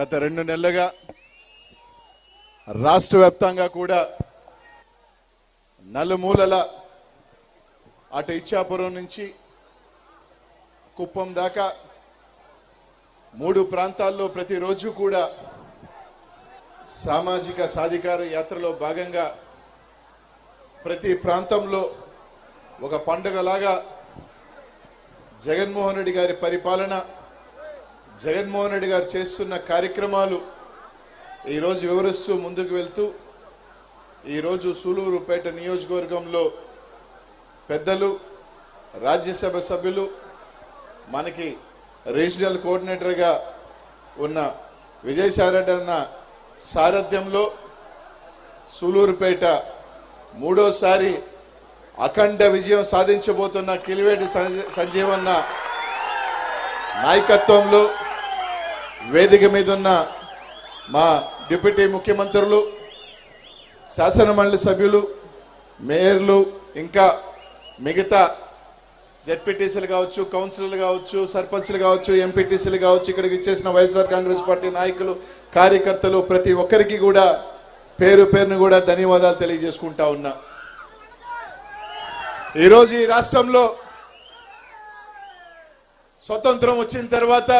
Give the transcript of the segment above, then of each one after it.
గత రెండు నెలలుగా రాష్ట్ర వ్యాప్తంగా కూడా నలుమూలల అటు ఇచ్చాపురం నుంచి కుప్పం దాకా మూడు ప్రాంతాల్లో ప్రతిరోజు కూడా సామాజిక సాధికార యాత్రలో భాగంగా ప్రతి ప్రాంతంలో ఒక పండుగలాగా జగన్మోహన్ రెడ్డి గారి పరిపాలన జగన్మోహన్ రెడ్డి గారు చేస్తున్న కార్యక్రమాలు ఈరోజు వివరిస్తూ ముందుకు వెళ్తూ ఈరోజు సూలూరుపేట నియోజకవర్గంలో పెద్దలు రాజ్యసభ సభ్యులు మనకి రీజనల్ కోఆర్డినేటర్గా ఉన్న విజయసాయిరెడ్డి అన్న సారథ్యంలో సూలూరుపేట మూడోసారి అఖండ విజయం సాధించబోతున్న కిలివేటి సంజీవన్న నాయకత్వంలో వేదిక మీద ఉన్న మా డిప్యూటీ ముఖ్యమంత్రులు శాసనమండలి సభ్యులు మేయర్లు ఇంకా మిగతా జెడ్పీటీసీలు కావచ్చు కౌన్సిలర్లు కావచ్చు సర్పంచ్లు కావచ్చు ఎంపీటీసీలు కావచ్చు ఇక్కడికి ఇచ్చేసిన వైఎస్ఆర్ కాంగ్రెస్ పార్టీ నాయకులు కార్యకర్తలు ప్రతి ఒక్కరికి కూడా పేరు పేరును కూడా ధన్యవాదాలు తెలియజేసుకుంటా ఉన్నా. ఈరోజు ఈ రాష్ట్రంలో స్వతంత్రం వచ్చిన తర్వాత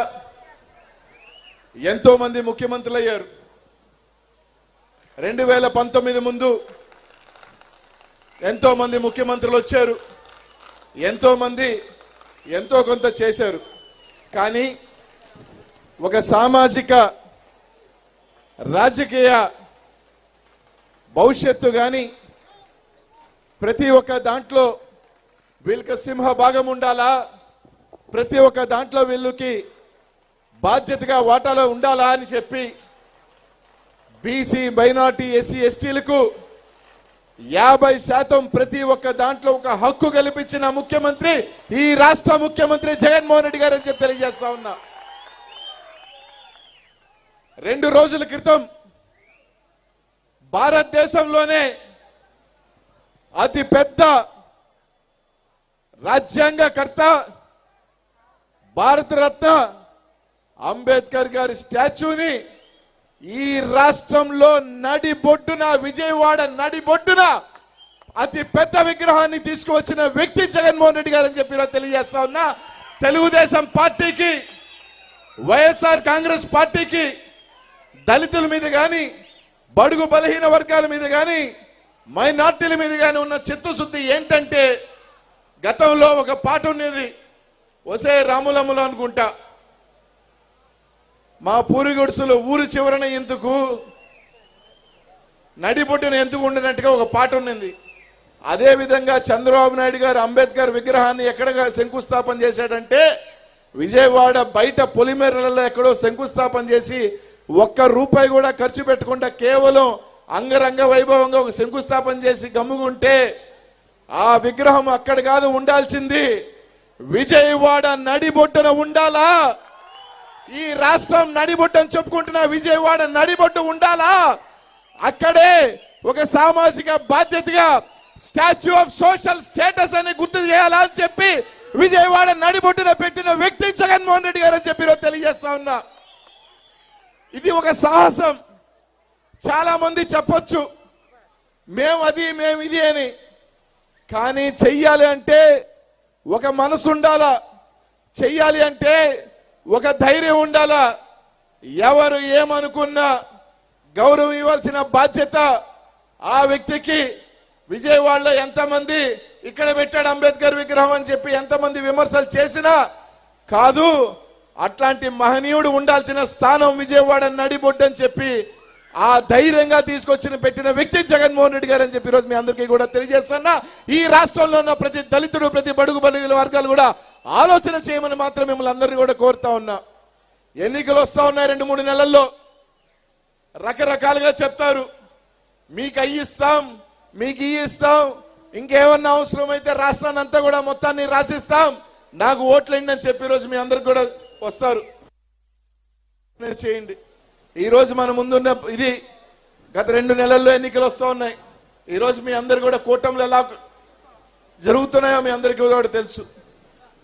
ఎంతో మంది ముఖ్యమంత్రులు అయ్యారు రెండు వేల పంతొమ్మిది ముందు ఎంతో మంది ముఖ్యమంత్రులు వచ్చారు. ఎంతో మంది ఎంతో కొంత చేశారు. కానీ ఒక సామాజిక రాజకీయ భవిష్యత్తు కానీ ప్రతి ఒక్క దాంట్లో వీళ్ళకి సింహ భాగం ఉండాలా? ప్రతి ఒక్క దాంట్లో వీళ్ళకి బాధ్యతగా వాటాలో ఉండాలా అని చెప్పి బీసీ మైనార్టీ ఎస్సీ ఎస్టీలకు యాభై శాతం ప్రతి ఒక్క దాంట్లో ఒక హక్కు కల్పించిన ముఖ్యమంత్రి ఈ రాష్ట్ర ముఖ్యమంత్రి జగన్మోహన్ రెడ్డి గారు అని చెప్పి తెలియజేస్తా ఉన్నా. రెండు రోజుల క్రితం భారతదేశంలోనే అతి పెద్ద రాజ్యాంగకర్త భారతరత్న అంబేద్కర్ గారి స్టాచ్యూని ఈ రాష్ట్రంలో నడిబొడ్డున విజయవాడ నడిబొడ్డున అతి పెద్ద విగ్రహాన్ని తీసుకువచ్చిన వ్యక్తి జగన్మోహన్ రెడ్డి గారు అని చెప్పి తెలియజేస్తా ఉన్నా. తెలుగుదేశం పార్టీకి వైఎస్ఆర్ కాంగ్రెస్ పార్టీకి దళితుల మీద కానీ బడుగు బలహీన వర్గాల మీద కానీ మైనార్టీల మీద కానీ ఉన్న చిత్తశుద్ధి ఏంటంటే గతంలో ఒక పాట ఉండేది వసే రాములమ్ములు అనుకుంటా. మా పూరి గుడిసెలు ఊరి చివరన ఎందుకు? నడిబొడ్డున ఎందుకు ఉండినట్టుగా ఒక పాట ఉన్నింది. అదే విధంగా చంద్రబాబు నాయుడు గారు అంబేద్కర్ విగ్రహాన్ని ఎక్కడ శంకుస్థాపన చేశాడంటే విజయవాడ బయట పొలిమేరలలో ఎక్కడో శంకుస్థాపన చేసి ఒక్క రూపాయి కూడా ఖర్చు పెట్టకుండా కేవలం అంగరంగ వైభవంగా ఒక శంకుస్థాపన చేసి గమ్ముకుంటే ఆ విగ్రహం అక్కడ కాదు ఉండాల్సింది. విజయవాడ నడిబొట్టున ఉండాలా? ఈ రాష్ట్రం నడిబొట్టని చెప్పుకుంటున్న విజయవాడ నడిబొట్టు ఉండాలా? అక్కడే ఒక సామాజిక బాధ్యతగా స్టాచ్యూ ఆఫ్ సోషల్ స్టేటస్ అని గుర్తు చేయాలా అని చెప్పి విజయవాడ నడిబొట్టున పెట్టిన వ్యక్తి జగన్మోహన్ రెడ్డి గారు అని చెప్పి తెలియజేస్తా ఉన్నా. ఇది ఒక సాహసం. చాలా మంది చెప్పొచ్చు మేము అది మేము ఇది అని. కానీ చెయ్యాలి అంటే ఒక మనసు ఉండాలా? చెయ్యాలి అంటే ఒక ధైర్యం ఉండాలా? ఎవరు ఏమనుకున్నా గౌరవం ఇవ్వాల్సిన బాధ్యత ఆ వ్యక్తికి. విజయవాడలో ఎంతమంది ఇక్కడ పెట్టాడు అంబేద్కర్ విగ్రహం అని చెప్పి ఎంతమంది విమర్శలు చేసినా కాదు అట్లాంటి మహనీయుడు ఉండాల్సిన స్థానం విజయవాడ నడిబొడ్డు అని చెప్పి ఆ ధైర్యంగా తీసుకొచ్చిన పెట్టిన వ్యక్తి జగన్మోహన్ రెడ్డి గారు అని చెప్పి ఈరోజు మీ అందరికీ కూడా తెలియజేస్తున్నా. ఈ రాష్ట్రంలో ఉన్న ప్రతి దళితుడు ప్రతి బడుగు బలిగిన వర్గాలు కూడా ఆలోచన చేయమని మాత్రం మిమ్మల్ని అందరినీ కూడా కోరుతా ఉన్నా. ఎన్నికలు వస్తా ఉన్నాయి రెండు మూడు నెలల్లో. రకరకాలుగా చెప్తారు. మీకు అయ్యి ఇస్తాం మీకు ఈ ఇస్తాం. ఇంకేమన్నా అవసరమైతే రాష్ట్రాన్ని అంతా కూడా మొత్తాన్ని రాసిస్తాం. నాకు ఓట్లు అని చెప్పి ఈరోజు మీ అందరికి కూడా వస్తారు. చేయండి. ఈ రోజు మన ముందున్న ఇది గత రెండు నెలల్లో ఎన్నికలు వస్తూ ఉన్నాయి. ఈ రోజు మీ అందరు కూడా కూటమిలో ఎలా జరుగుతున్నాయో మీ అందరికీ కూడా తెలుసు.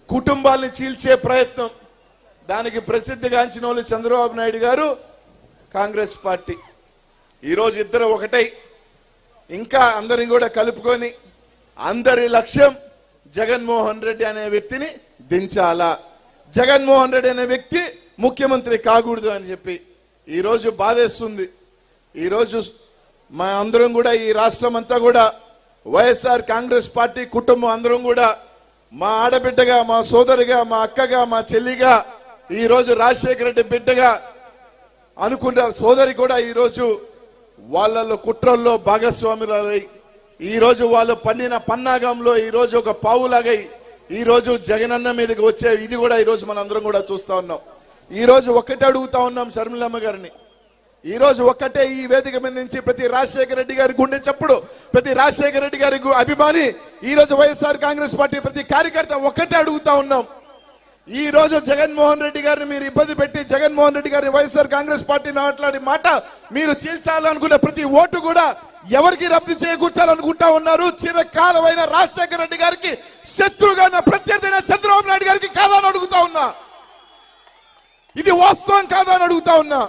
కుటుంబాల్ని చీల్చే ప్రయత్నం. దానికి ప్రసిద్ధిగాంచిన వాళ్ళు చంద్రబాబు నాయుడు గారు కాంగ్రెస్ పార్టీ. ఈరోజు ఇద్దరు ఒకటై. ఇంకా అందరిని కూడా కలుపుకొని అందరి లక్ష్యం జగన్మోహన్ రెడ్డి అనే వ్యక్తిని దించాలా? జగన్మోహన్ రెడ్డి అనే వ్యక్తి ముఖ్యమంత్రి కాకూడదు అని చెప్పి ఈరోజు బాధేస్తుంది. ఈరోజు మా అందరం కూడా ఈ రాష్ట్రం అంతా కూడా వైఎస్ఆర్ కాంగ్రెస్ పార్టీ కుటుంబం అందరం కూడా మా ఆడబిడ్డగా మా సోదరిగా మా అక్కగా మా చెల్లిగా ఈరోజు రాజశేఖర రెడ్డి బిడ్డగా అనుకున్న సోదరి కూడా ఈరోజు వాళ్ళలో కుట్రల్లో భాగస్వాములై ఈరోజు వాళ్ళు పండిన పన్నాగంలో ఈరోజు ఒక పావులాగై ఈరోజు జగనన్న మీదకి వచ్చే ఇది కూడా ఈరోజు మనందరం కూడా చూస్తా ఉన్నాం. ఈరోజు ఒకటి ఒక్కటే అడుగుతా ఉన్నాం శర్మిలమ్మ గారిని. ఈ రోజు ఒక్కటే ఈ వేదిక మీద నుంచి ప్రతి రాజశేఖర రెడ్డి గారి గుండె చప్పుడు ప్రతి రాజశేఖర రెడ్డి గారి అభిమాని ఈ రోజు వైఎస్ఆర్ కాంగ్రెస్ పార్టీ ప్రతి కార్యకర్త ఒక్కటే అడుగుతా ఉన్నాం. ఈ రోజు జగన్మోహన్ రెడ్డి గారిని మీరు ఇబ్బంది పెట్టి జగన్మోహన్ రెడ్డి గారిని వైఎస్ఆర్ కాంగ్రెస్ పార్టీ మాట్లాడి మాట మీరు చీల్చాలనుకునే ప్రతి ఓటు కూడా ఎవరికి రద్దు చేకూర్చాలనుకుంటా ఉన్నారు? చిరకాలమైన రాజశేఖర రెడ్డి గారికి శత్రుగా ఉన్న ప్రత్యర్థి చంద్రబాబు నాయుడు గారికి కాదని అడుగుతా ఉన్నా. ఇది వాస్తవం కాదని అని అడుగుతా ఉన్నా.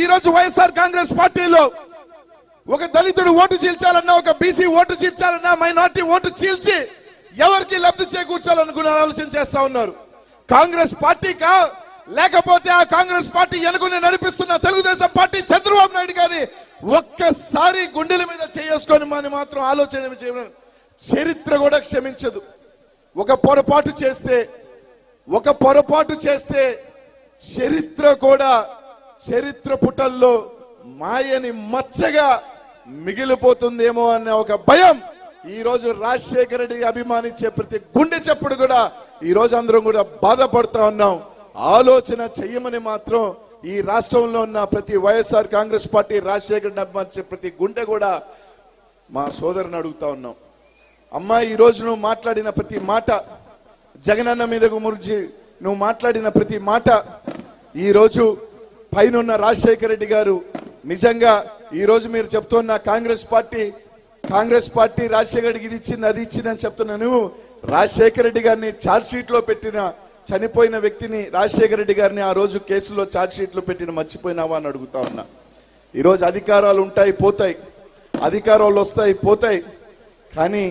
ఈ రోజు వైఎస్ఆర్ కాంగ్రెస్ పార్టీలో ఒక దళితుడు ఓటు చీల్చాలన్నా ఒక బీసీ ఓటు చీల్చాలన్నా మైనార్టీ ఓటు చీల్చి ఎవరికి లబ్ధి చేకూర్చాలనుకున్న ఆలోచన చేస్తా ఉన్నారు. కాంగ్రెస్ పార్టీకా లేకపోతే ఆ కాంగ్రెస్ పార్టీ వెనుకుని నడిపిస్తున్న తెలుగుదేశం పార్టీ చంద్రబాబు నాయుడు గారి ఒక్కసారి గుండెల మీద చేసుకొని మనం మాత్రం ఆలోచన చేయడం చరిత్ర కూడా క్షమించదు. ఒక పొరపాటు చేస్తే ఒక పొరపాటు చేస్తే చరిత్ర కూడా చరిత్ర పుటల్లో మాయని మచ్చగా మిగిలిపోతుందేమో అనే ఒక భయం ఈ రోజు రాజశేఖర రెడ్డి అభిమానించే ప్రతి గుండె చెప్పుడు కూడా ఈ రోజు అందరం కూడా బాధపడుతా ఉన్నాం. ఆలోచన చెయ్యమని మాత్రం ఈ రాష్ట్రంలో ఉన్న ప్రతి వైఎస్ఆర్ కాంగ్రెస్ పార్టీ రాజశేఖర రెడ్డి అభిమానించే ప్రతి గుండె కూడా మా సోదరుని అడుగుతా ఉన్నాం. అమ్మా ఈ రోజు నువ్వు మాట్లాడిన ప్రతి మాట జగనన్న మీద గురించి నువ్వు మాట్లాడిన ప్రతి మాట ఈ పైన పైనున్న రాజశేఖర రెడ్డి గారు నిజంగా ఈ రోజు మీరు చెప్తున్న కాంగ్రెస్ పార్టీ కాంగ్రెస్ పార్టీ రాజశేఖర రెడ్డికి ఇది ఇచ్చింది అది ఇచ్చింది అని చెప్తున్నా నువ్వు రాజశేఖర రెడ్డి గారిని ఛార్జ్షీట్లో పెట్టిన చనిపోయిన వ్యక్తిని రాజశేఖర రెడ్డి గారిని ఆ రోజు కేసులో ఛార్జ్షీట్లో పెట్టిన మర్చిపోయినావా అని అడుగుతా ఉన్నా. ఈరోజు అధికారాలు ఉంటాయి పోతాయి. అధికారాలు వస్తాయి పోతాయి. కానీ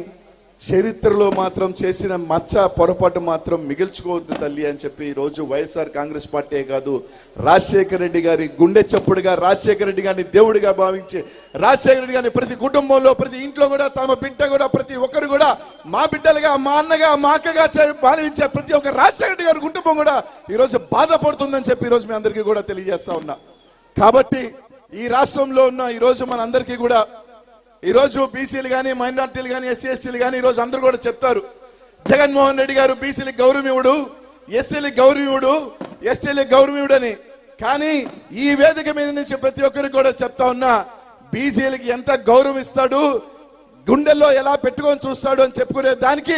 చరిత్రలో మాత్రం చేసిన మచ్చ పొరపాటు మాత్రం మిగిల్చుకోవద్దు తల్లి అని చెప్పి రోజు వైఎస్ఆర్ కాంగ్రెస్ పార్టీ కాదు రాజశేఖర రెడ్డి గారి గుండె చప్పుడుగా రాజశేఖర రెడ్డి గారిని దేవుడిగా భావించి రాజశేఖర రెడ్డి గారిని ప్రతి కుటుంబంలో ప్రతి ఇంట్లో కూడా తమ బిడ్డ కూడా ప్రతి ఒక్కరు కూడా మా బిడ్డలుగా మా అన్నగా మా అక్కగా భావించే ప్రతి ఒక్క రాజశేఖర రెడ్డి గారి కుటుంబం కూడా ఈరోజు బాధపడుతుందని చెప్పి ఈరోజు మీ అందరికీ కూడా తెలియజేస్తా ఉన్నా. కాబట్టి ఈ రాష్ట్రంలో ఉన్న ఈరోజు మనందరికీ కూడా ఈరోజు బీసీలు కానీ మైనార్టీలు కానీ ఎస్సీ ఎస్టీలు కానీ ఈ రోజు అందరూ కూడా చెప్తారు. జగన్మోహన్ రెడ్డి గారు బీసీలకు గౌరవమివుడు ఎస్సీలకు గౌరవమివుడు ఎస్టీలకు గౌరవమివుడు అని కానీ ఈ వేదిక మీద నుంచి ప్రతి ఒక్కరికి కూడా చెప్తా ఉన్నా బీసీలకి ఎంత గౌరవం ఇస్తాడు గుండెల్లో ఎలా పెట్టుకొని చూస్తాడు అని చెప్పుకునే దానికి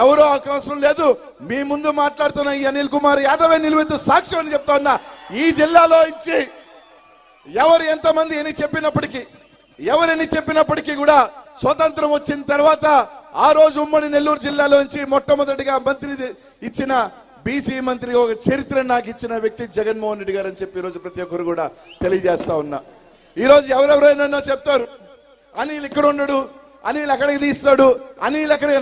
ఎవరో అవకాశం లేదు. మీ ముందు మాట్లాడుతున్న ఈ అనిల్ కుమార్ యాదవే నిలువెత్తు సాక్ష్యం అని చెప్తా ఉన్నా. ఈ జిల్లాలో ఇచ్చి ఎవరు ఎంతమంది అని చెప్పినప్పటికీ ఎవరిని చెప్పినప్పటికీ కూడా స్వతంత్రం వచ్చిన తర్వాత ఆ రోజు ఉమ్మడి నెల్లూరు జిల్లాలోంచి మొట్టమొదటిగా మంత్రి ఇచ్చిన బీసీ మంత్రి ఒక చరిత్ర నాకు ఇచ్చిన వ్యక్తి జగన్మోహన్ రెడ్డి గారు అని చెప్పి ఈరోజు రోజు ప్రతి ఒక్కరు కూడా తెలియజేస్తా ఉన్నా. ఈ రోజు ఎవరెవరైనా చెప్తారు అనిల్ ఇక్కడ ఉండడు అనిల్ అక్కడికి తీస్తాడు అనిల్ అక్కడే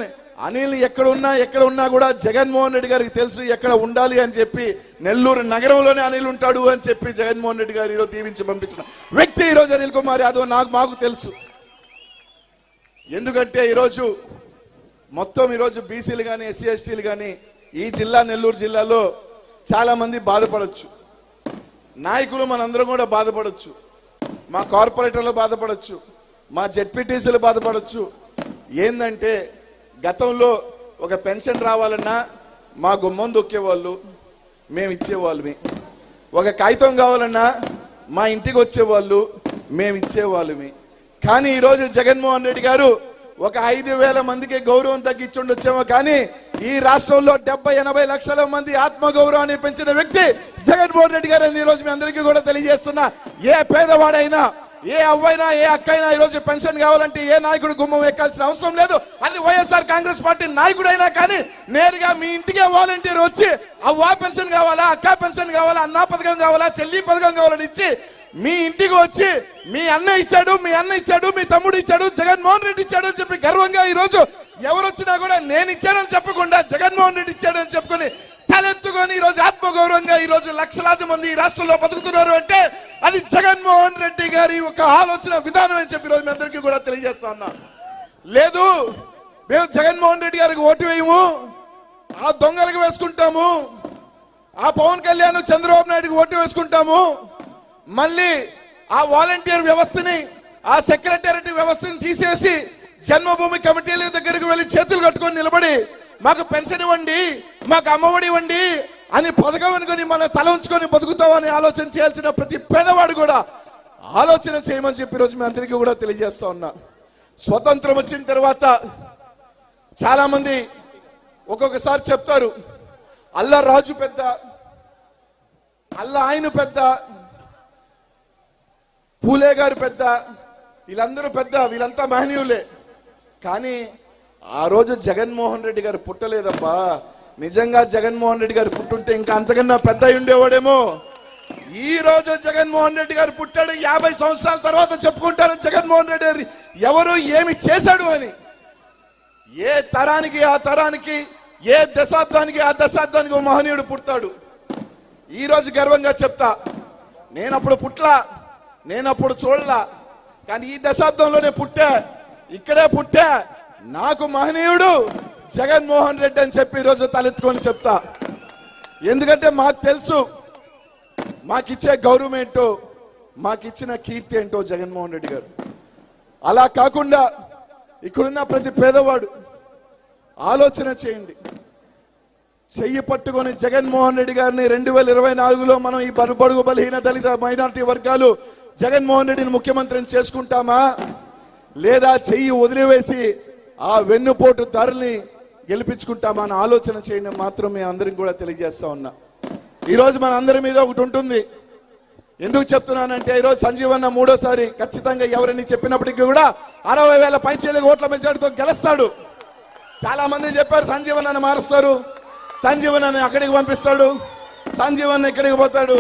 అనిల్ ఎక్కడ ఉన్నా ఎక్కడ ఉన్నా కూడా జగన్మోహన్ రెడ్డి గారికి తెలుసు ఎక్కడ ఉండాలి అని చెప్పి నెల్లూరు నగరంలోనే అనిల్ ఉంటాడు అని చెప్పి జగన్మోహన్ రెడ్డి గారు ఈరోజు దీవించి పంపించిన వ్యక్తి ఈరోజు అనిల్ కుమార్ యాదవ్ నాకు మాకు తెలుసు. ఎందుకంటే ఈరోజు మొత్తం ఈరోజు బీసీలు కానీ ఎస్సీ ఎస్టీలు కానీ ఈ జిల్లా నెల్లూరు జిల్లాలో చాలా మంది బాధపడొచ్చు. నాయకులు మనందరం కూడా బాధపడచ్చు. మా కార్పొరేటర్లు బాధపడచ్చు. మా జెడ్పీటీసీలు బాధపడచ్చు. ఏంటంటే గతంలో ఒక పెన్షన్ రావాలన్నా మా గుమ్మం దొక్కేవాళ్ళు మేము ఇచ్చేవాళ్ళమే. ఒక కాగితం కావాలన్నా మా ఇంటికి వచ్చేవాళ్ళు మేము ఇచ్చేవాళ్ళమే. కానీ ఈరోజు జగన్మోహన్ రెడ్డి గారు ఒక ఐదు వేల మందికి గౌరవం తగ్గించుండొచ్చేమో కానీ ఈ రాష్ట్రంలో డెబ్బై ఎనభై లక్షల మంది ఆత్మ గౌరవాన్ని పెంచిన వ్యక్తి జగన్మోహన్ రెడ్డి గారు అని ఈ రోజు మీ అందరికీ కూడా తెలియజేస్తున్నా. ఏ పేదవాడైనా ఏ అవ్వైనా ఏ అక్కైనా ఈరోజు పెన్షన్ కావాలంటే ఏ నాయకుడు గుమ్మం ఎక్కాల్సిన అవసరం లేదు. అది వైఎస్ఆర్ కాంగ్రెస్ పార్టీ నాయకుడైనా కానీ నేరుగా మీ ఇంటికే వాలంటీర్ వచ్చి అవ్వా పెన్షన్ కావాలా అక్క పెన్షన్ కావాలా అన్నా పథకం కావాలా చెల్లి పథకం కావాలని ఇచ్చి మీ ఇంటికి వచ్చి మీ అన్న ఇచ్చాడు మీ అన్న ఇచ్చాడు మీ తమ్ముడు ఇచ్చాడు జగన్మోహన్ రెడ్డి ఇచ్చాడు అని చెప్పి గర్వంగా ఈ రోజు ఎవరు వచ్చినా కూడా నేను ఇచ్చానని చెప్పకుండా జగన్మోహన్ రెడ్డి ఇచ్చాడని చెప్పుకొని తలెత్తుకొని ఈరోజు రోజు ఆత్మగౌరవంగా ఈ రోజు లక్షలాది మంది ఈ రాష్ట్రంలో బతుకుతున్నారు అంటే అది జగన్మోహన్ రెడ్డి గారి ఒక ఆలోచన విధానం అని చెప్పి ఈరోజు రోజు మీ అందరికీ కూడా తెలియజేస్తా ఉన్నా. లేదు మేము జగన్మోహన్ రెడ్డి గారికి ఓటు వేయము ఆ దొంగలకు వేసుకుంటాము ఆ పవన్ కళ్యాణ్ చంద్రబాబు నాయుడుకి ఓటు వేసుకుంటాము మళ్ళీ ఆ వాలంటీర్ వ్యవస్థని ఆ సెక్రటేరియట్ వ్యవస్థని తీసేసి జన్మభూమి కమిటీల దగ్గరికి వెళ్ళి చేతులు కట్టుకొని నిలబడి మాకు పెన్షన్ ఇవ్వండి మాకు అమ్మఒడి ఇవ్వండి అని పథకం అనుకొని మనం తల ఉంచుకొని బతుకుతామని ఆలోచన చేయాల్సిన ప్రతి పేదవాడు కూడా ఆలోచన చేయమని చెప్పి ఈరోజు మీ అందరికీ కూడా తెలియజేస్తా ఉన్నా. స్వతంత్రం వచ్చిన తర్వాత చాలా మంది ఒక్కొక్కసారి చెప్తారు అల్లా రాజు పెద్ద అల్లా ఆయన పెద్ద పూలే గారు పెద్ద వీళ్ళందరూ పెద్ద వీళ్ళంతా మహనీయులే. కానీ ఆ రోజు జగన్మోహన్ రెడ్డి గారు పుట్టలేదబ్బా. నిజంగా జగన్మోహన్ రెడ్డి గారు పుట్టుంటే ఇంకా అంతకన్నా పెద్ద ఉండేవాడేమో. ఈ రోజు జగన్మోహన్ రెడ్డి గారు పుట్టాడు యాభై సంవత్సరాల తర్వాత చెప్పుకుంటారు జగన్మోహన్ రెడ్డి గారు ఎవరు ఏమి చేశాడు అని. ఏ తరానికి ఆ తరానికి ఏ దశాబ్దానికి ఆ దశాబ్దానికి ఓ మహనీయుడు పుడతాడు. ఈ రోజు గర్వంగా చెప్తా నేనప్పుడు పుట్లా నేనప్పుడు చూడలా కానీ ఈ దశాబ్దంలోనే పుట్టా ఇక్కడే పుట్టా నాకు మహనీయుడు జగన్మోహన్ రెడ్డి అని చెప్పి ఈరోజు తలెత్తుకొని చెప్తా. ఎందుకంటే మాకు తెలుసు మాకిచ్చే గౌరవం ఏంటో మాకిచ్చిన కీర్తి ఏంటో జగన్మోహన్ రెడ్డి గారు. అలా కాకుండా ఇక్కడున్న ప్రతి పేదవాడు ఆలోచన చేయండి. చెయ్యి పట్టుకొని జగన్మోహన్ రెడ్డి గారిని రెండు వేల ఇరవై నాలుగులో మనం ఈ బరుబడుగు బలహీన దళిత మైనారిటీ వర్గాలు జగన్మోహన్ రెడ్డిని ముఖ్యమంత్రిని చేసుకుంటామా? లేదా చెయ్యి వదిలివేసి ఆ వెన్నుపోటు ధరల్ని గెలిపించుకుంటామా అని ఆలోచన చేయడం మాత్రం అందరికి కూడా తెలియజేస్తా ఉన్నా. ఈరోజు మన అందరి మీద ఒకటి ఉంటుంది. ఎందుకు చెప్తున్నానంటే ఈరోజు సంజీవన్న మూడోసారి ఖచ్చితంగా ఎవరిని చెప్పినప్పటికీ కూడా అరవై వేల పైచేలకు ఓట్ల మెజార్టీతో గెలుస్తాడు. చాలా మంది చెప్పారు సంజీవన్ అని మారుస్తారు. సంజీవన్ అని అక్కడికి పంపిస్తాడు. సంజీవన్ ఇక్కడికి పోతాడు?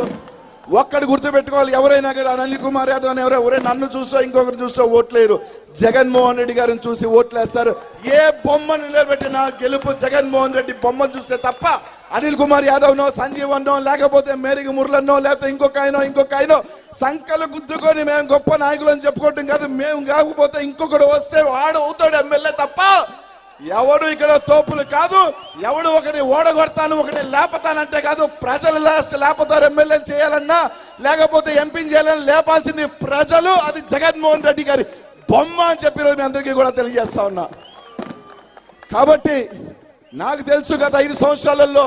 ఒక్కడు గుర్తు పెట్టుకోవాలి ఎవరైనా కదా అనిల్ కుమార్ యాదవ్ అని ఎవరో ఎవరైనా నన్ను చూసో ఇంకొకరు చూసో ఓట్లేరు. జగన్మోహన్ రెడ్డి గారిని చూసి ఓట్లేస్తారు. ఏ బొమ్మను నిలబెట్టినా గెలుపు జగన్మోహన్ రెడ్డి బొమ్మను చూస్తే తప్ప అనిల్ కుమార్ యాదవ్ నో లేకపోతే మేరీకి మురళన్నో లేకపోతే ఇంకొక ఆయనో ఇంకొక ఆయనో సంఖ్యలు గుద్దుకొని మేము గొప్ప నాయకులు అని చెప్పుకోవటం కాదు. మేము కాకపోతే ఇంకొకడు వస్తే వాడు అవుతాడు ఎమ్మెల్యే తప్ప ఎవడు ఇక్కడ తోపులు కాదు ఎవడు ఒకరిని ఓడగొడతాను ఒకరిని లేపతానంటే కాదు ప్రజలు లేస్తే లేపతారు ఎమ్మెల్యే చేయాలన్నా లేకపోతే ఎంపీని చేయాలని లేపాల్సింది ప్రజలు. అది జగన్మోహన్ రెడ్డి గారి బొమ్మ అని చెప్పి మీ అందరికీ కూడా తెలియజేస్తా ఉన్నా. కాబట్టి నాకు తెలుసు గత ఐదు సంవత్సరాలలో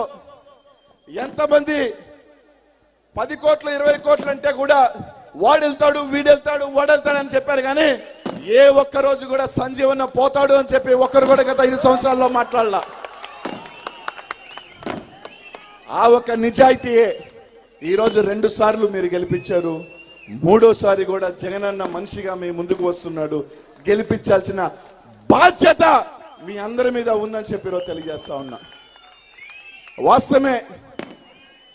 ఎంతమంది పది కోట్లు ఇరవై కోట్లు అంటే కూడా వాడు వెళ్తాడు వీడు అని చెప్పారు. కానీ ఏ ఒక్క రోజు కూడా సంజీవన్న పోతాడు అని చెప్పి ఒక్కరు కూడా గత ఐదు సంవత్సరాల్లో మాట్లాడలా. ఆ ఒక్క నిజాయితీయే. ఈరోజు రెండు సార్లు మీరు గెలిపించారు. మూడోసారి కూడా జగనన్న మనిషిగా మీ ముందుకు వస్తున్నాడు. గెలిపించాల్సిన బాధ్యత మీ అందరి మీద ఉందని చెప్పి తెలియజేస్తా ఉన్నా. వాస్తవమే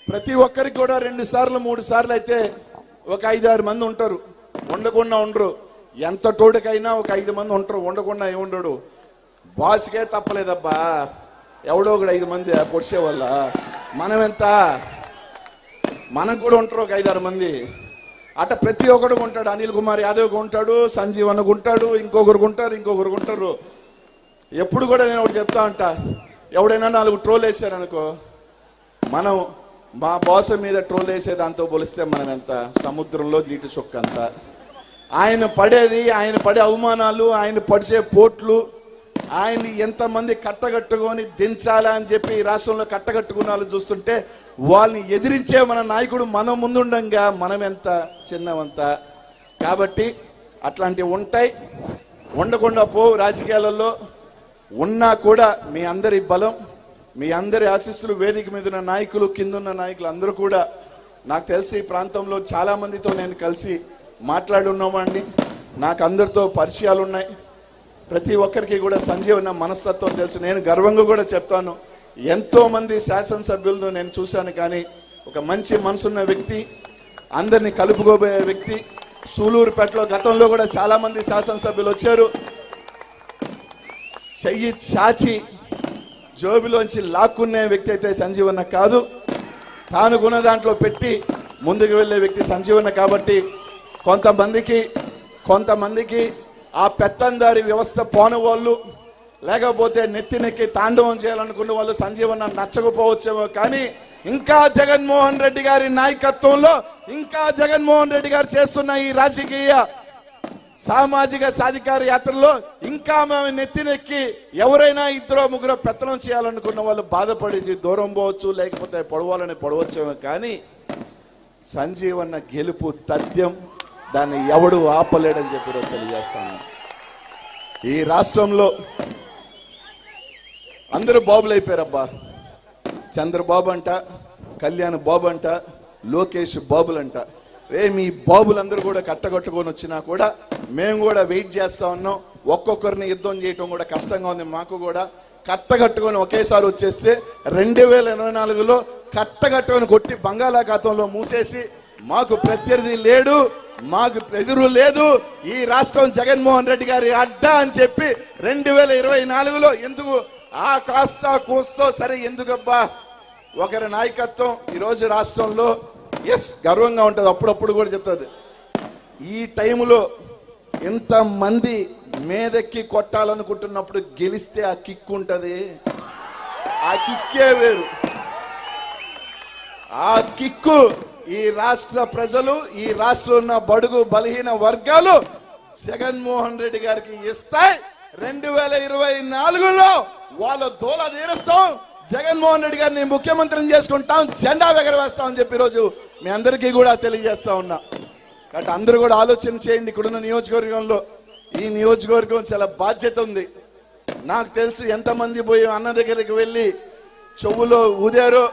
ప్రతి ఒక్కరికి కూడా రెండు సార్లు మూడు సార్లు అయితే ఒక ఐదు ఆరు మంది ఉంటారు. ఉండకుండా ఉండరు. ఎంత తోడుకైనా ఒక ఐదు మంది ఉంటారు ఉండకుండా ఏముండడు. బాస్కే తప్పలేదబ్బా. ఎవడో ఒకడు ఐదు మంది పొడిసే వల్ల మనం ఎంత మనకు కూడా ఉంటారు ఒక ఐదారు మంది. అట ప్రతి ఒక్కడు ఉంటాడు. అనిల్ కుమార్ యాదవ్ ఉంటాడు సంజీవ్ అన్నకు ఉంటాడు ఇంకొకరు ఉంటారు ఇంకొకరు ఉంటారు. ఎప్పుడు కూడా నేను ఒకటి చెప్తా అంట ఎవడైనా నాలుగు ట్రోల్ వేసారనుకో మనం మా బాస్ మీద ట్రోల్ వేసే దాంతో పోలిస్తే మనం ఎంత సముద్రంలో నీటి చుక్క ఆయన పడేది ఆయన పడే అవమానాలు ఆయన పడిచే పోట్లు ఆయన ఎంతమంది కట్టగట్టుకొని దించాలా అని చెప్పి ఈ రాష్ట్రంలో కట్టగట్టుకున్న వాళ్ళు చూస్తుంటే వాళ్ళని ఎదిరించే మన నాయకుడు మనం ముందుండంగా మనం ఎంత చిన్నవంత. కాబట్టి అట్లాంటివి ఉంటాయి. ఉండకుండా పోవు రాజకీయాలలో. ఉన్నా కూడా మీ అందరి బలం మీ అందరి ఆశీస్సులు వేదిక మీద ఉన్న నాయకులు కిందున్న నాయకులు అందరూ కూడా. నాకు తెలిసి ఈ ప్రాంతంలో చాలామందితో నేను కలిసి మాట్లాడి ఉన్నామండి నాకు అందరితో పరిచయాలు ఉన్నాయి ప్రతి ఒక్కరికి కూడా సంజీవన మనస్తత్వం తెలుసు. నేను గర్వంగా కూడా చెప్తాను. ఎంతోమంది శాసనసభ్యులను నేను చూశాను కానీ ఒక మంచి మనసున్న వ్యక్తి అందరినీ కలుపుకోబోయే వ్యక్తి సూలూరుపేటలో గతంలో కూడా చాలామంది శాసనసభ్యులు వచ్చారు. చెయ్యి చాచి జోబిలోంచి లాక్కునే వ్యక్తి అయితే సంజీవన్న కాదు. తాను కొన్న దాంట్లో పెట్టి ముందుకు వెళ్ళే వ్యక్తి సంజీవన్న కాబట్టి కొంతమందికి కొంతమందికి ఆ పెత్తందారి వ్యవస్థ పోని వాళ్ళు లేకపోతే నెత్తినెక్కి తాండవం చేయాలనుకున్న వాళ్ళు సంజీవన్న నచ్చకపోవచ్చేమో. కానీ ఇంకా జగన్మోహన్ రెడ్డి గారి నాయకత్వంలో ఇంకా జగన్మోహన్ రెడ్డి గారు చేస్తున్న ఈ రాజకీయ సామాజిక సాధికార యాత్రలో ఇంకా మేము నెత్తినెక్కి ఎవరైనా ఇద్దరు ముగ్గురు పెత్తనం చేయాలనుకున్న వాళ్ళు బాధపడి దూరం పోవచ్చు లేకపోతే పొడవాలని పొడవచ్చేమో. కానీ సంజీవన్న గెలుపు తథ్యం. దాన్ని ఎవడు ఆపలేడని చెప్పి తెలియజేస్తాను. ఈ రాష్ట్రంలో అందరూ బాబులు అయిపోయారబ్బా. చంద్రబాబు అంట కళ్యాణ్ బాబు అంట లోకేష్ బాబులంట రే మీ బాబులందరూ కూడా కట్టగొట్టుకొని వచ్చినా కూడా మేము కూడా వెయిట్ చేస్తా ఉన్నాం. ఒక్కొక్కరిని యుద్ధం చేయటం కూడా కష్టంగా ఉంది. మాకు కూడా కట్టగట్టుకొని ఒకేసారి వచ్చేస్తే రెండు వేల ఇరవై నాలుగులో కట్టగట్టుకొని కొట్టి బంగాళాఖాతంలో మూసేసి మాకు ప్రత్యర్థి లేడు. మాకు ఎదురు లేదు. ఈ రాష్ట్రం జగన్మోహన్ రెడ్డి గారి అడ్డా అని చెప్పి రెండు వేల ఇరవై నాలుగులో ఎందుకు ఆ కాస్త కూస్తో సరే ఎందుకబ్బా? ఒకరి నాయకత్వం ఈరోజు రాష్ట్రంలో ఎస్ గర్వంగా ఉంటుంది. అప్పుడప్పుడు కూడా చెప్తుంది. ఈ టైంలో ఎంతమంది మీదెక్కి కొట్టాలనుకుంటున్నప్పుడు గెలిస్తే ఆ కిక్ ఉంటుంది? ఆ కిక్కే వేరు. ఆ కిక్కు ఈ రాష్ట్ర ప్రజలు ఈ రాష్ట్రంలో ఉన్న బడుగు బలహీన వర్గాలు జగన్మోహన్ రెడ్డి గారికి ఇస్తాయి రెండు వేల ఇరవై నాలుగులో వాళ్ళ దోల తీరుస్తాం. జగన్మోహన్ రెడ్డి గారిని ముఖ్యమంత్రిని చేసుకుంటాం. జెండా ఎగరవేస్తామని చెప్పి ఈరోజు మీ అందరికీ కూడా తెలియజేస్తా ఉన్నా. కాబట్టి అందరూ కూడా ఆలోచన చేయండి. ఇక్కడున్న నియోజకవర్గంలో ఈ నియోజకవర్గం చాలా బాధ్యత ఉంది. నాకు తెలుసు ఎంతమంది పోయి అన్న దగ్గరికి వెళ్ళి చెవులో ఊదారో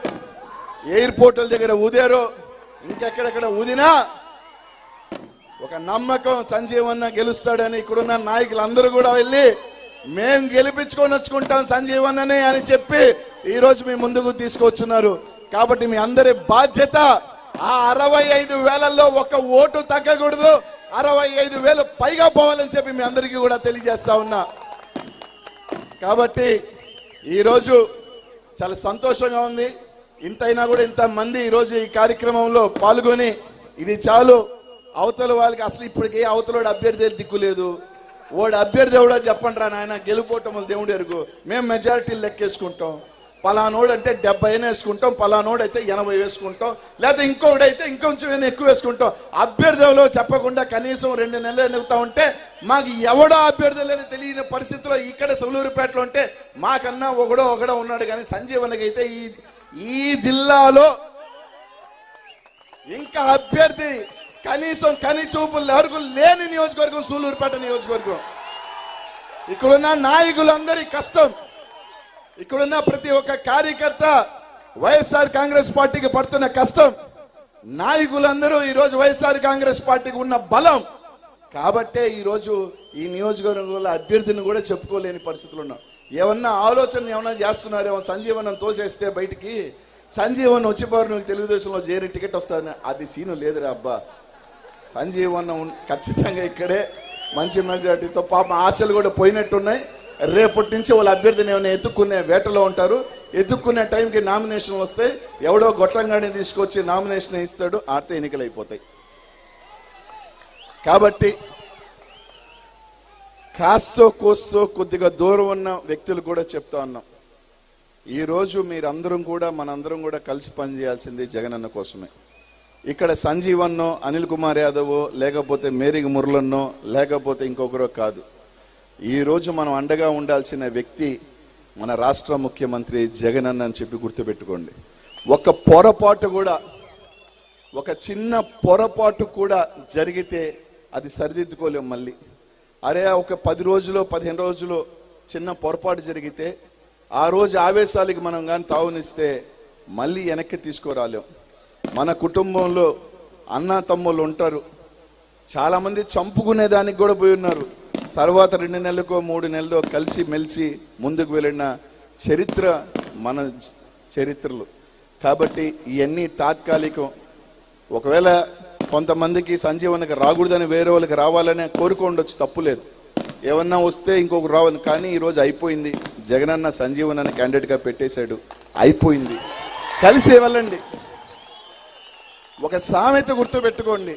ఎయిర్పోర్టుల దగ్గర ఊదారో ఇంకెక్కడెక్కడ ఊదినా ఒక నమ్మకం సంజీవన్న గెలుస్తాడని ఇక్కడున్న నాయకులందరూ కూడా వెళ్ళి మేం గెలిపించుకొని వచ్చుకుంటాం సంజీవన్ననే అని చెప్పి ఈ రోజు మీ ముందుకు తీసుకొచ్చున్నారు. కాబట్టి మీ అందరి బాధ్యత ఆ అరవై ఐదు వేలల్లో ఒక ఓటు తగ్గకూడదు. అరవై ఐదు వేలు పైగా పోవాలని చెప్పి మీ అందరికీ కూడా తెలియజేస్తా ఉన్నా. కాబట్టి ఈరోజు చాలా సంతోషంగా ఉంది. ఇంతైనా కూడా ఇంత మంది ఈరోజు ఈ కార్యక్రమంలో పాల్గొని ఇది చాలు. అవతల వాళ్ళకి అసలు ఇప్పటికే అవతలోడు అభ్యర్థి దిక్కులేదు ఓడు ఓడి అభ్యర్థి ఎవడో చెప్పండి రా నాయన గెలుపోటములు దేవుడు ఎరుగు. మేము మెజారిటీలు లెక్కేసుకుంటాం. పలానోడు అంటే డెబ్బై అయినా వేసుకుంటాం పలానోడు అయితే ఎనభై వేసుకుంటాం లేకపోతే ఇంకొకటి అయితే ఇంకొంచెం ఎక్కువ వేసుకుంటాం. అభ్యర్థి చెప్పకుండా కనీసం రెండు నెలలు ఎన్నుకుతా ఉంటే మాకు ఎవడో అభ్యర్థి లేదో తెలియని పరిస్థితిలో ఇక్కడ సౌలూరుపేటలో ఉంటే మాకన్నా ఒకడో ఒకడో ఉన్నాడు కానీ సంజీవన్కి అయితే ఈ ఈ జిల్లాలో ఇంకా అభ్యర్థి కనీసం కని చూపులు ఎవరికి లేని నియోజకవర్గం సూలూరుపేట నియోజకవర్గం. ఇక్కడున్న నాయకులందరి కష్టం. ఇక్కడున్న ప్రతి ఒక్క కార్యకర్త వైఎస్ఆర్ కాంగ్రెస్ పార్టీకి పడుతున్న కష్టం. నాయకులందరూ ఈరోజు వైఎస్ఆర్ కాంగ్రెస్ పార్టీకి ఉన్న బలం. కాబట్టే ఈరోజు ఈ నియోజకవర్గంలో అభ్యర్థిని కూడా చెప్పుకోలేని పరిస్థితులు ఉన్నాం. ఏమన్నా ఆలోచన ఏమన్నా చేస్తున్నారేమో సంజీవనం తోసేస్తే బయటికి సంజీవన్ వచ్చిపోరు నువ్వు తెలుగుదేశంలో చేరి టికెట్ వస్తుంది అది సీను లేదురా అబ్బా. సంజీవన్ ఖచ్చితంగా ఇక్కడే మంచి మెజార్టీతో పాపం ఆశలు కూడా పోయినట్టున్నాయి. రేపటి నుంచి వాళ్ళ అభ్యర్థిని ఏమైనా ఎత్తుక్కునే వేటలో ఉంటారు. ఎత్తుక్కునే టైంకి నామినేషన్ వస్తే ఎవడో గొట్టంగానే తీసుకొచ్చి నామినేషన్ ఇస్తాడు. ఆడితే ఎన్నికలు అయిపోతాయి. కాబట్టి కాస్తో కోస్తో కొద్దిగా దూరం ఉన్న వ్యక్తులు కూడా చెప్తా ఉన్నాం. ఈ రోజు మీరందరం కూడా మనందరం కూడా కలిసి పనిచేయాల్సింది జగనన్న కోసమే. ఇక్కడ సంజీవన్నో అనిల్ కుమార్ యాదవో లేకపోతే మేరిగ మురళన్నో లేకపోతే ఇంకొకరో కాదు. ఈ రోజు మనం అండగా ఉండాల్సిన వ్యక్తి మన రాష్ట్ర ముఖ్యమంత్రి జగనన్న అని చెప్పి గుర్తుపెట్టుకోండి. ఒక పొరపాటు కూడా ఒక చిన్న పొరపాటు కూడా జరిగితే అది సరిదిద్దుకోలేం మళ్ళీ. అరే ఒక పది రోజులు పదిహేను రోజులు చిన్న పొరపాటు జరిగితే ఆ రోజు ఆవేశాలకి మనం కానీ తావునిస్తే మళ్ళీ వెనక్కి తీసుకురాలేం. మన కుటుంబంలో అన్న తమ్ముళ్ళు ఉంటారు. చాలామంది చంపుకునే దానికి కూడా పోయి ఉన్నారు. తర్వాత రెండు నెలలకో మూడు నెలల్లో కలిసి మెలిసి ముందుకు వెళ్ళిన చరిత్ర మన చరిత్రలు. కాబట్టి ఇవన్నీ తాత్కాలికం. ఒకవేళ కొంతమందికి సంజీవనకి రాకూడదని వేరే వాళ్ళకి రావాలని కోరుకోండొచ్చు తప్పులేదు ఏమన్నా వస్తే ఇంకొకరు రావాలి. కానీ ఈరోజు అయిపోయింది. జగనన్న సంజీవన్ అని క్యాండిడేట్గా పెట్టేశాడు. అయిపోయింది. కలిసి వెళ్ళండి. ఒక సామెత గుర్తుపెట్టుకోండి.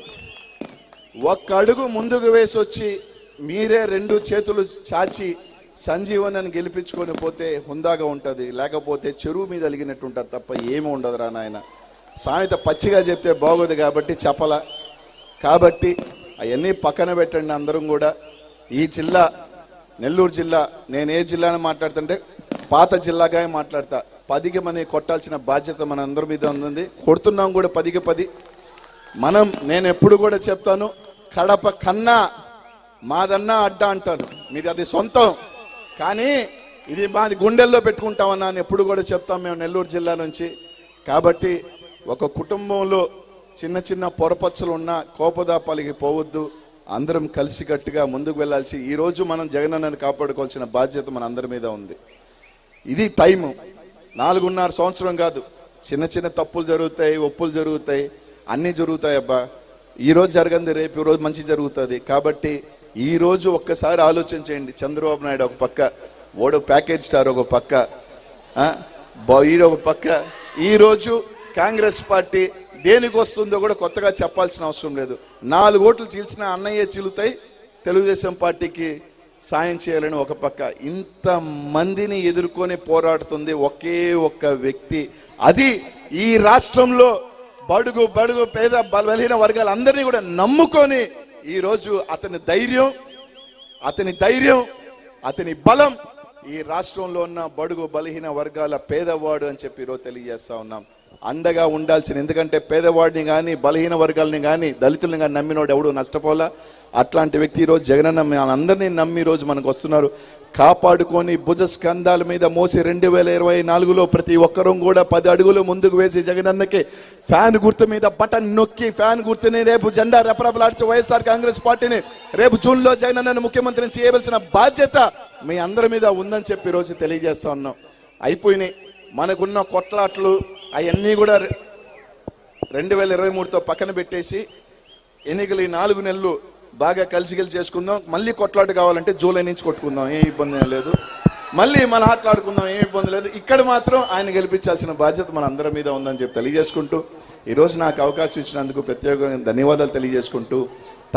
ఒక్క అడుగు ముందుకు వేసి వచ్చి మీరే రెండు చేతులు చాచి సంజీవనని గెలిపించుకొని పోతే హుందాగా ఉంటుంది. లేకపోతే చెరువు మీద అలిగినట్టు ఉంటుంది తప్ప ఏమి ఉండదు రా నాయన. సామెత పచ్చిగా చెప్తే బాగోదు కాబట్టి చెప్పల. కాబట్టి అవన్నీ పక్కన పెట్టండి అందరం కూడా. ఈ జిల్లా నెల్లూరు జిల్లా నేను ఏ జిల్లాని మాట్లాడుతుంటే పాత జిల్లాగా మాట్లాడతా. పదికి మనకి కొట్టాల్సిన బాధ్యత మన అందరి మీద ఉంది. కొడుతున్నాం కూడా పదికి పది. మనం నేను ఎప్పుడు కూడా చెప్తాను కడప కన్నా మాదన్నా అడ్డ అంటాను మీది అది సొంతం. కానీ ఇది మాది గుండెల్లో పెట్టుకుంటామన్నా అని ఎప్పుడు కూడా చెప్తాం మేము నెల్లూరు జిల్లా నుంచి. కాబట్టి ఒక కుటుంబంలో చిన్న చిన్న పొరపచ్చలు ఉన్న కోపదాపాలకి పోవద్దు. అందరం కలిసికట్టుగా ముందుకు వెళ్ళాల్సి ఈ రోజు మనం జగనన్నని కాపాడుకోవాల్సిన బాధ్యత మన అందరి మీద ఉంది. ఇది టైము. నాలుగున్నర సంవత్సరం కాదు. చిన్న చిన్న తప్పులు జరుగుతాయి ఒప్పులు జరుగుతాయి. అన్నీ జరుగుతాయి అబ్బా. ఈరోజు జరగంది రేపు ఈ రోజు మంచి జరుగుతుంది. కాబట్టి ఈ రోజు ఒక్కసారి ఆలోచన చేయండి. చంద్రబాబు నాయుడు ఒక పక్క ఓడో ప్యాకేజ్ స్టార్ ఒక పక్క ఈడ ఒక పక్క. ఈరోజు కాంగ్రెస్ పార్టీ దేనికి వస్తుందో కూడా కొత్తగా చెప్పాల్సిన అవసరం లేదు. నాలుగు ఓట్లు చీల్చిన అన్నయ్య చీలుతాయి. తెలుగుదేశం పార్టీకి సాయం చేయాలని ఒక పక్క. ఇంత మందిని ఎదుర్కొని పోరాడుతుంది ఒకే ఒక్క వ్యక్తి. అది ఈ రాష్ట్రంలో బడుగు బడుగు పేద బలహీన వర్గాలందరినీ కూడా నమ్ముకొని ఈ రోజు అతని ధైర్యం అతని ధైర్యం అతని బలం ఈ రాష్ట్రంలో ఉన్న బడుగు బలహీన వర్గాల పేదవాడు అని చెప్పి ఈరోజు తెలియజేస్తా ఉన్నాం. అండగా ఉండాల్సిన ఎందుకంటే పేదవాడిని కానీ బలహీన వర్గాల్ని కానీ దళితుల్ని కానీ నమ్మినోడు ఎవడు? నష్టపోలా? అట్లాంటి వ్యక్తి ఈరోజు జగనన్న మనందరినీ నమ్మి ఈరోజు మనకు వస్తున్నారు కాపాడుకొని భుజ స్కంధాల మీద మోసి రెండు వేల ఇరవై నాలుగులో ప్రతి ఒక్కరూ కూడా పది అడుగులు ముందుకు వేసి జగనన్నకి ఫ్యాన్ గుర్తు మీద బటన్ నొక్కి ఫ్యాన్ గుర్తుని రేపు జెండా రెపరెపలాడిచి వైఎస్ఆర్ కాంగ్రెస్ పార్టీని రేపు జూన్లో జగనన్నను ముఖ్యమంత్రిని చేయవలసిన బాధ్యత మీ అందరి మీద ఉందని చెప్పి ఈరోజు తెలియజేస్తా ఉన్నాం. అయిపోయినాయి. మనకున్న కొట్లాట్లు అవన్నీ కూడా రెండు వేల ఇరవై మూడుతో పక్కన పెట్టేసి ఎన్నికలు ఈ నాలుగు నెలలు బాగా కలిసి కలిసి చేసుకుందాం. మళ్ళీ కొట్లాట కావాలంటే జూలై నుంచి కొట్టుకుందాం. ఏం ఇబ్బంది లేదు. మళ్ళీ మన ఆటలాడుకుందాం ఏం ఇబ్బంది లేదు. ఇక్కడ మాత్రం ఆయన గెలిపించాల్సిన బాధ్యత మన అందరి మీద ఉందని చెప్పి తెలియజేసుకుంటూ ఈరోజు నాకు అవకాశం ఇచ్చినందుకు ప్రత్యేకంగా ధన్యవాదాలు తెలియజేసుకుంటూ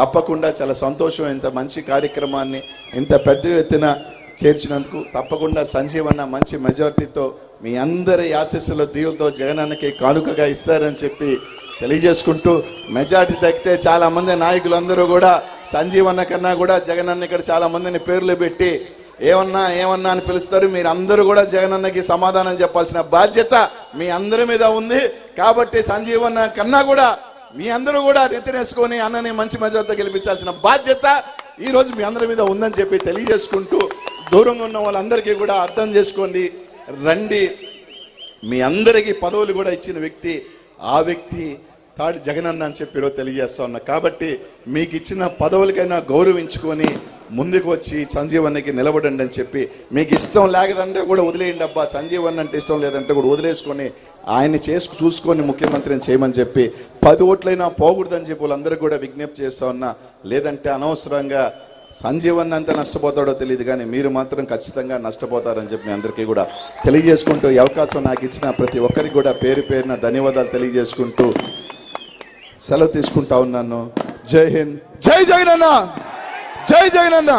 తప్పకుండా చాలా సంతోషం. ఇంత మంచి కార్యక్రమాన్ని ఇంత పెద్ద ఎత్తున చేర్చినందుకు తప్పకుండా సంజీవన్న మంచి మెజారిటీతో మీ అందరి ఆశీస్సుల దీవులతో జగనన్నకి కానుకగా ఇస్తారని చెప్పి తెలియజేసుకుంటూ మెజార్టీ తగ్గితే చాలా మంది నాయకులందరూ కూడా సంజీవన్న కన్నా కూడా జగనన్న ఇక్కడ చాలా మందిని పేర్లు పెట్టి ఏమన్నా ఏమన్నా అని పిలుస్తారు. మీరు అందరూ కూడా జగనన్నకి సమాధానం చెప్పాల్సిన బాధ్యత మీ అందరి మీద ఉంది. కాబట్టి సంజీవన్న కన్నా కూడా మీ అందరూ కూడా నెత్తినేసుకొని అన్నని మంచి మెజార్టీతో గెలిపించాల్సిన బాధ్యత ఈ రోజు మీ అందరి మీద ఉందని చెప్పి తెలియజేసుకుంటూ దూరంగా ఉన్న వాళ్ళందరికీ కూడా అర్థం చేసుకోండి. రండి. మీ అందరికీ పదవులు కూడా ఇచ్చిన వ్యక్తి ఆ వ్యక్తి తాడి జగనన్న అని చెప్పి ఈరోజు తెలియజేస్తా ఉన్నా. కాబట్టి మీకు ఇచ్చిన పదవులకైనా గౌరవించుకొని ముందుకు వచ్చి సంజీవన్నకి నిలబడండి అని చెప్పి మీకు ఇష్టం లేకదంటే కూడా వదిలేయండి అబ్బా. సంజీవన్ అంటే ఇష్టం లేదంటే కూడా వదిలేసుకొని ఆయన్ని చేసుకు చూసుకొని ముఖ్యమంత్రిని చేయమని చెప్పి పది ఓట్లైనా పోకూడదని చెప్పి వాళ్ళందరూ కూడా విజ్ఞప్తి చేస్తా ఉన్నా. లేదంటే అనవసరంగా సంజీవన్ అంత నష్టపోతాడో తెలియదు కానీ మీరు మాత్రం ఖచ్చితంగా నష్టపోతారని చెప్పి మీ అందరికీ కూడా తెలియజేసుకుంటూ ఈ అవకాశం నాకు ఇచ్చిన ప్రతి ఒక్కరికి కూడా పేరు పేరున ధన్యవాదాలు తెలియజేసుకుంటూ సెలవు తీసుకుంటా ఉన్నాను. జై హింద్. జై జగనన్న! జై జగనన్న!